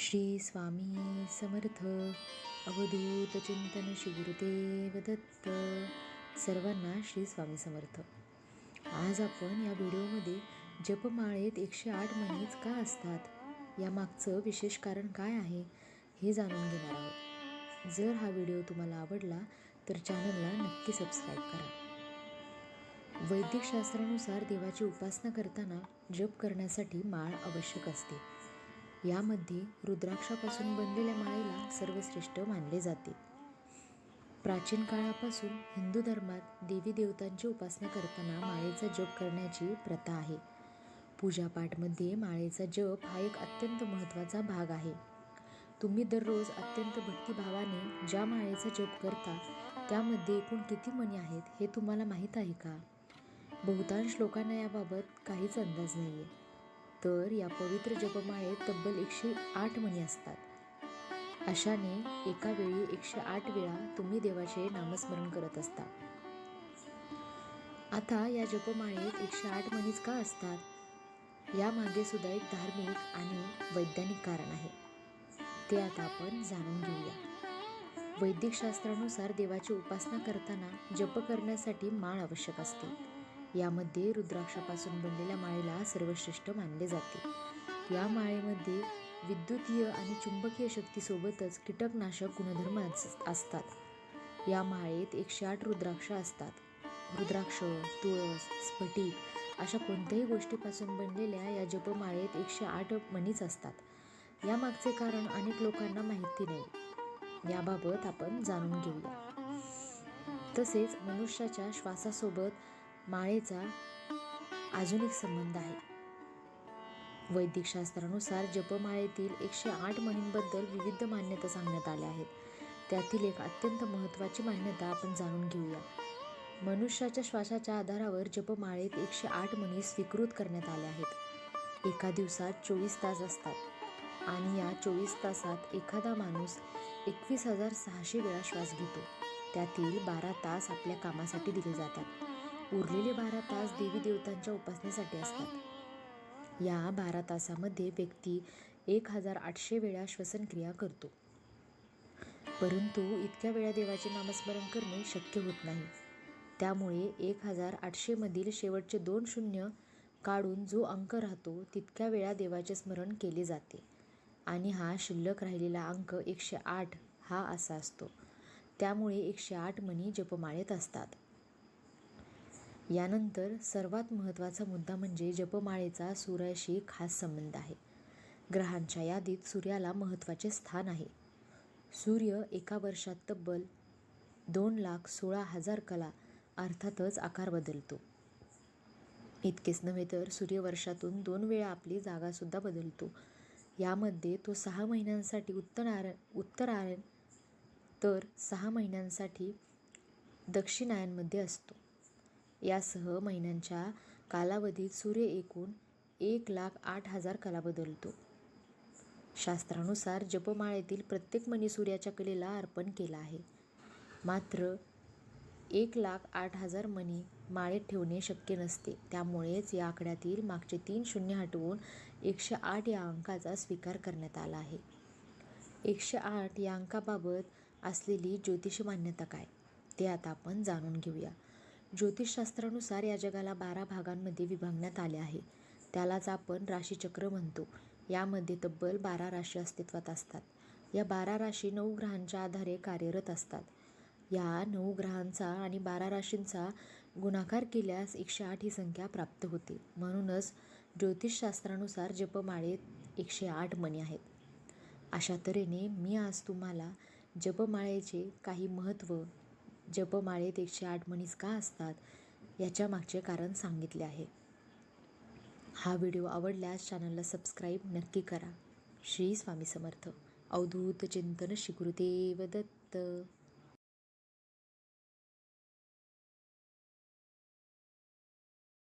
श्री स्वामी समर्थ अवधूत चिंतन शिवृदेव दत्त सर्वांना श्री स्वामी समर्थ. आज आपण या व्हिडिओमध्ये जपमाळेत एकशे आठ महिनेच का असतात? यामागचं विशेष कारण काय आहे हे जाणून घेणार आहोत. जर हा व्हिडिओ तुम्हाला आवडला तर चॅनलला नक्की सबस्क्राईब करा. वैदिक शास्त्रानुसार देवाची उपासना करताना जप करण्यासाठी माळ आवश्यक असते. यामध्ये रुद्राक्षापासून बनलेल्या माळेला सर्वश्रेष्ठ मानले जाते. प्राचीन काळापासून हिंदू धर्मात देवी देवतांची उपासना करताना माळेचा जप करण्याची प्रथा आहे. पूजापाठमध्ये माळेचा जप हा एक अत्यंत महत्त्वाचा भाग आहे. तुम्ही दररोज अत्यंत भक्तिभावाने ज्या माळेचा जप करता त्यामध्ये एकूण किती मणी आहेत हे तुम्हाला माहीत आहे का? बहुतांश लोकांना याबाबत काहीच अंदाज नाही आहे तर या पवित्र जपमाळेत तब्बल एकशे आठ म्हणी असतात. अशाने एका वेळी एकशे आठ वेळा तुम्ही देवाचे नामस्मरण करत असता. आता या जपमाळेत एकशे आठ म्हणीच का असतात? यामागे सुद्धा एक धार्मिक आणि वैज्ञानिक कारण आहे. ते आता आपण जाणून घेऊया. वैदिक शास्त्रानुसार देवाची उपासना करताना जप करण्यासाठी माळ आवश्यक असते. यामध्ये रुद्राक्षापासून बनलेल्या माळेला सर्वश्रेष्ठ मानले जाते. या माळेमध्ये विद्युतीय आणि चुंबकीय शक्तीसोबतच कीटकनाशक गुणधर्म असतात. या माळेत एकशे आठ रुद्राक्ष असतात. रुद्राक्ष तुळस स्फटिक अशा कोणत्याही गोष्टीपासून बनलेल्या या जपमाळेत एकशे आठ मणीच असतात. यामागचे कारण अनेक लोकांना माहिती नाही. याबाबत आपण जाणून घेऊया. तसेच मनुष्याच्या श्वासासोबत माळेचा अजून एक संबंध आहे. वैदिक शास्त्रानुसार जपमाळेतील एकशे आठ म्हणींबद्दल विविध मान्यता सांगण्यात आल्या आहेत. त्यातील एक अत्यंत महत्त्वाची मान्यता आपण जाणून घेऊया. मनुष्याच्या श्वासाच्या आधारावर जपमाळेत एकशे आठ मणी स्वीकृत करण्यात आल्या आहेत. एका दिवसात चोवीस तास असतात आणि या चोवीस तासात एखादा माणूस एकवीस हजार सहाशे वेळा श्वास घेतो. त्यातील बारा तास आपल्या कामासाठी दिले जातात. उरलेले बारा तास देवी देवतांच्या उपासनेसाठी असतात. या बारा तासामध्ये व्यक्ती एक हजार आठशे वेळा श्वसनक्रिया करतो. परंतु इतक्या वेळा देवाचे नामस्मरण करणे शक्य होत नाही. त्यामुळे एक हजार आठशेमधील शेवटचे दोन शून्य काढून जो अंक राहतो तितक्या वेळा देवाचे स्मरण केले जाते. आणि हा शिल्लक राहिलेला अंक एकशे आठ हा असा असतो. त्यामुळे एकशे आठ मणी जपमाळेत असतात. यानंतर सर्वात महत्त्वाचा मुद्दा म्हणजे जपमाळेचा सूर्याशी खास संबंध आहे. ग्रहांच्या यादीत सूर्याला महत्त्वाचे स्थान आहे. सूर्य एका वर्षात तब्बल दोन लाख सोळा हजार कला अर्थातच आकार बदलतो. इतकेच नव्हे तर सूर्य वर्षातून दोन वेळा आपली जागासुद्धा बदलतो. यामध्ये तो सहा महिन्यांसाठी उत्तरायण उत्तरायण तर सहा महिन्यांसाठी दक्षिणायनमध्ये असतो. यासह महिन्यांच्या कालावधीत सूर्य एकूण एक लाख आठ हजार कला बदलतो. शास्त्रानुसार जपमाळेतील प्रत्येक मणी सूर्याच्या कलेला अर्पण केला आहे. मात्र एक लाख आठ हजार मणी माळेत ठेवणे शक्य नसते. त्यामुळेच या आकड्यातील मागचे तीन शून्य हटवून एकशे आठ या अंकाचा स्वीकार करण्यात आला आहे. एकशे आठ या अंकाबाबत असलेली ज्योतिष मान्यता काय? ते आता आपण जाणून घेऊया. ज्योतिषशास्त्रानुसार या जगाला बारा भागांमध्ये विभागण्यात आले आहे. त्यालाच आपण राशीचक्र म्हणतो. यामध्ये तब्बल बारा राशी अस्तित्वात असतात. या बारा राशी नऊ ग्रहांच्या आधारे कार्यरत असतात. या नऊ ग्रहांचा आणि बारा राशींचा गुणाकार केल्यास एकशे आठ ही संख्या प्राप्त होते. म्हणूनच ज्योतिषशास्त्रानुसार जपमाळेत एकशे आठ मणी आहेत. अशा तऱ्हेने मी आज तुम्हाला जपमाळेचे काही महत्त्व जपमाळेत एकशे आठ मणीस का असतात? याच्या मागचे कारण सांगितले आहे. हा व्हिडिओ आवडल्यास चॅनलला सबस्क्राईब नक्की करा. श्री स्वामी समर्थ. अवधूत चिंतन शिकृदेव दत्त.